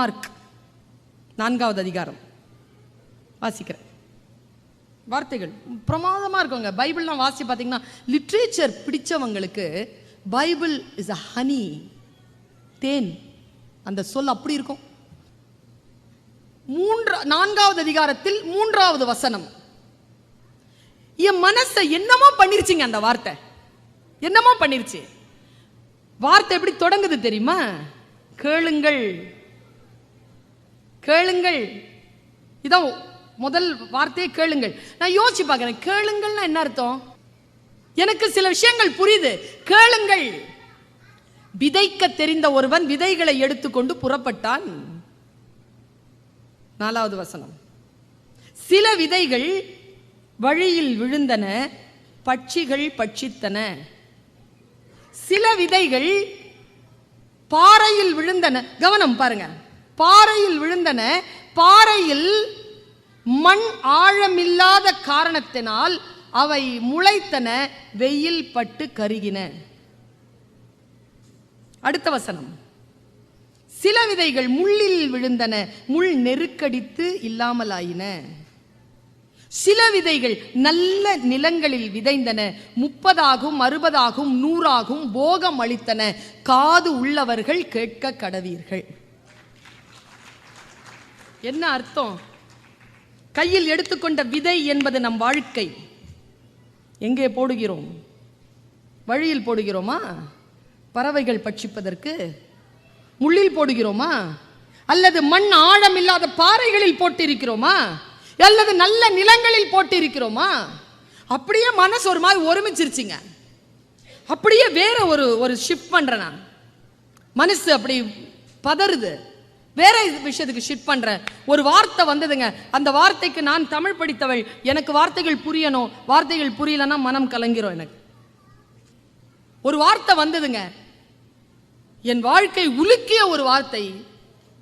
Mark. நான்காவது அதிகாரம். வாசிக்கிறேன். வார்த்தைகள். பிரமாதமாக இருக்கவங்க பைபிள்லாம் வாசி பார்த்தீங்கன்னா லிட்ரேச்சர் பிடிச்சவங்களுக்கு பைபிள் இஸ் அ ஹனி தேன். அந்த சொல் அப்படி இருக்கும். மூன்றா நான்காவது அதிகாரத்தில் மூன்றாவது வசனம். என் மனசை என்னமோ பண்ணிருச்சுங்க அந்த வார்த்தை. என்னமோ பண்ணிருச்சு. வார்த்தை எப்படி தொடங்குது தெரியுமா? கேளுங்கள். கேளுங்கள். இதான் முதல் வார்த்தையை கேளுங்கள். நான் யோசிச்சு பார்க்குறேன். கேளுங்கள்னா என்ன அர்த்தம்? எனக்கு சில விஷயங்கள் புரியுது. கேளுங்கள். விதைக்க தெரிந்த ஒருவன் விதைகளை எடுத்துக்கொண்டு புறப்பட்டான். நாலாவது வசனம். சில விதைகள் வழியில் விழுந்தன பட்சிகள் பட்சித்தன. சில விதைகள் பாறையில் விழுந்தன. கவனம் பாருங்க. பாறையில் விழுந்தன. பாறையில் மண் ஆழமில்லாத காரணத்தினால் அவை முளைத்தன வெயில் பட்டு கருகின. அடுத்த வசனம். சில விதைகள் முள்ளில் விழுந்தன முள் நெருக்கடித்து இல்லாமலாயின. சில விதைகள் நல்ல நிலங்களில் விதைந்தன முப்பதாகும் அறுபதாகும் நூறாகும் போகம் அளித்தன. காது உள்ளவர்கள் கேட்க கடவீர்கள். என்ன அர்த்தம்? கையில் எடுத்துக்கொண்ட விதை என்பது நம் வாழ்க்கை. எங்கே போடுகிறோம்? வழியில் போடுகிறோமா? பறவைகள் பட்சிப்பதற்கு. முள்ளில் போடுகிறோமா? அல்லது மண் ஆழம் இல்லாத பாறைகளில் போட்டிருக்கிறோமா? அல்லது நல்ல நிலங்களில் போட்டிருக்கிறோமா? அப்படியே மனசு ஒரு மாதிரி ஒருமிச்சிருச்சுங்க. அப்படியே வேற ஒரு ஒரு ஷிஃப்ட் பண்றேன் நான். மனசு அப்படி பதறுது. வேற இது விஷயத்துக்கு ஷிஃப்ட் பண்ணுறேன் ஒரு வார்த்தை வந்ததுங்க. அந்த வார்த்தைக்கு நான் தமிழ் படித்தவள். எனக்கு வார்த்தைகள் புரியணும். வார்த்தைகள் புரியலன்னா மனம் கலங்கிரும் எனக்கு. ஒரு வார்த்தை வந்ததுங்க. என் வாழ்க்கை உலுக்கிய ஒரு வார்த்தை.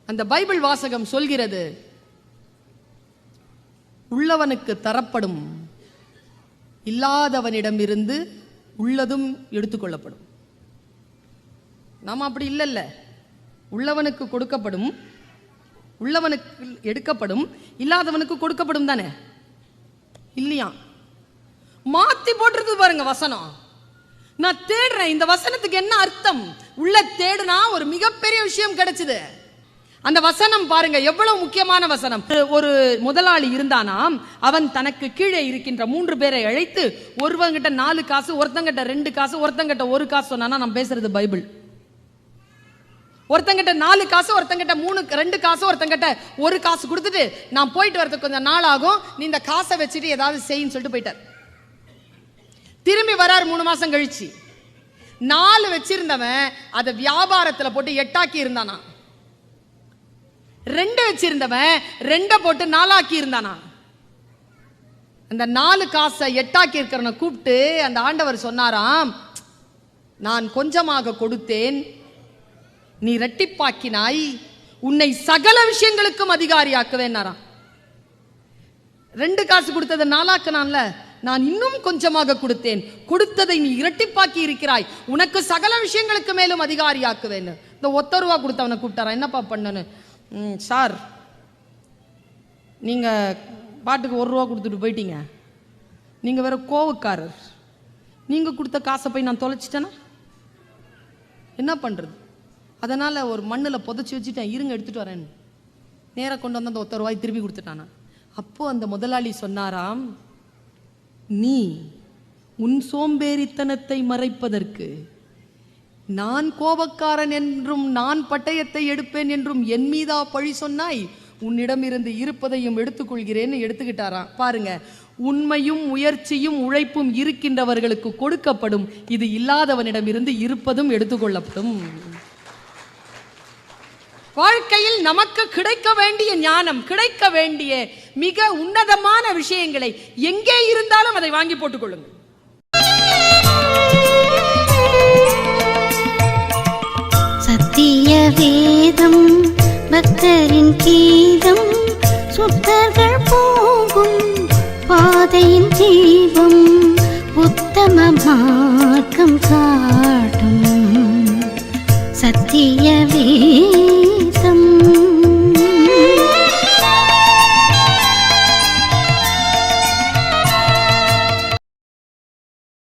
அந்த பைபிள் வாசகம் சொல்கிறது உள்ளவனுக்கு தரப்படும் இல்லாதவனிடமிருந்து உள்ளதும் எடுத்துக்கொள்ளப்படும். நாம் அப்படி இல்லைல்ல. உள்ளவனுக்கு கொடுக்கப்படும் உள்ளவனுக்கு எடுக்கப்படும் இல்லாதவனுக்கு கொடுக்கப்படும் தானே? இல்லையா? மாத்தி போட்டுருது பாருங்க வசனம். நான் தேடுறேன். இந்த வசனத்துக்கு என்ன அர்த்தம்? உள்ள தேடுனா ஒரு மிகப்பெரிய விஷயம் கிடைச்சது. அந்த வசனம் பாருங்க எவ்வளவு முக்கியமான வசனம். ஒரு- ஒரு முதலாளி இருந்தானாம் அவன் தனக்கு கீழே இருக்கின்ற மூன்று பேரை அழைத்து ஒருவங்கிட்ட நாலு காசு ஒருத்தங்கிட்ட ரெண்டு காசு ஒருத்தங்கிட்ட ஒரு காசு சொன்னானா நான் பேசுறது பைபிள். ஒருத்தங்கிட்ட நாலு காசு ஒருத்தங்கிட்ட மூணு ரெண்டு காசு ஒருத்தங்கிட்ட ஒரு காசு கொடுத்துட்டு நான் போயிட்டு வரதுக்கு கொஞ்சம் நாள் ஆகும். நீ இந்த காசை வச்சுட்டு ஏதாவது செய்யின்னு சொல்லிட்டு போயிட்டார். திரும்பி வரார் மூணு மாசம் கழிச்சு. நாலு வச்சிருந்தவன் அதை வியாபாரத்துல போட்டு எட்டாக்கி இருந்தானா? ரெண்டு வச்சிருந்தவன் ரெண்டை போட்டு நாலாக்கி இருந்தானா? அந்த நாலு காசை எட்டாக்கி இருக்கிறவனை கூப்பிட்டு அந்த ஆண்டவர் சொன்னாராம் நான் கொஞ்சமாக கொடுத்தேன் நீ ரெட்டிப்பாக்கினாய் உன்னை சகல விஷயங்களுக்கும் அதிகாரியாக்குவேன்னாராம். ரெண்டு காசு கொடுத்ததை நாளாக்குனான்ல நான் இன்னும் கொஞ்சமாக கொடுத்தேன். கொடுத்ததை நீ இரட்டிப்பாக்கி இருக்கிறாய். உனக்கு சகல விஷயங்களுக்கு மேலும் அதிகாரியாக்குவேன் இந்த ஒத்த ரூபா கொடுத்தவனை கூப்பிட்டாரா? என்னப்பா பண்ணனு? சார் நீங்க பாட்டுக்கு ஒரு ரூபா கொடுத்துட்டு போயிட்டீங்க. நீங்க வேற கோவக்காரர். நீங்க கொடுத்த காசை போய் நான் தொலைச்சிட்டேனா? என்ன பண்றது? அதனால் ஒரு மண்ணில் புதைச்சி வச்சுட்டேன் இருங்க எடுத்துகிட்டு வரேன் நேராக கொண்டு வந்து அந்த ஒத்த ரூபாய் திருப்பி கொடுத்துட்டானா. அப்போது அந்த முதலாளி சொன்னாராம் நீ உன் சோம்பேறித்தனத்தை மறைப்பதற்கு நான் கோபக்காரன் என்றும் நான் பட்டயத்தை எடுப்பேன் என்றும் என் மீதா பழி சொன்னாய். உன்னிடமிருந்து இருப்பதையும் எடுத்துக்கொள்கிறேன்னு எடுத்துக்கிட்டாராம். பாருங்க உண்மையும் முயற்சியும் உழைப்பும் இருக்கின்றவர்களுக்கு கொடுக்கப்படும். இது இல்லாதவனிடமிருந்து இருப்பதும் எடுத்துக்கொள்ளப்படும். வாழ்க்கையில் நமக்கு கிடைக்க வேண்டிய ஞானம் கிடைக்க வேண்டிய மிக உன்னதமான விஷயங்களை எங்கே இருந்தாலும் அதை வாங்கி போட்டுக்கொள்ளுங்கள். சத்திய வேதம் பக்தரின் கீதம் சுத்தர்கள் போகும் பாதையின் தீபம் உத்தம மார்க்கம் காட்டும். சத்திய வேதம்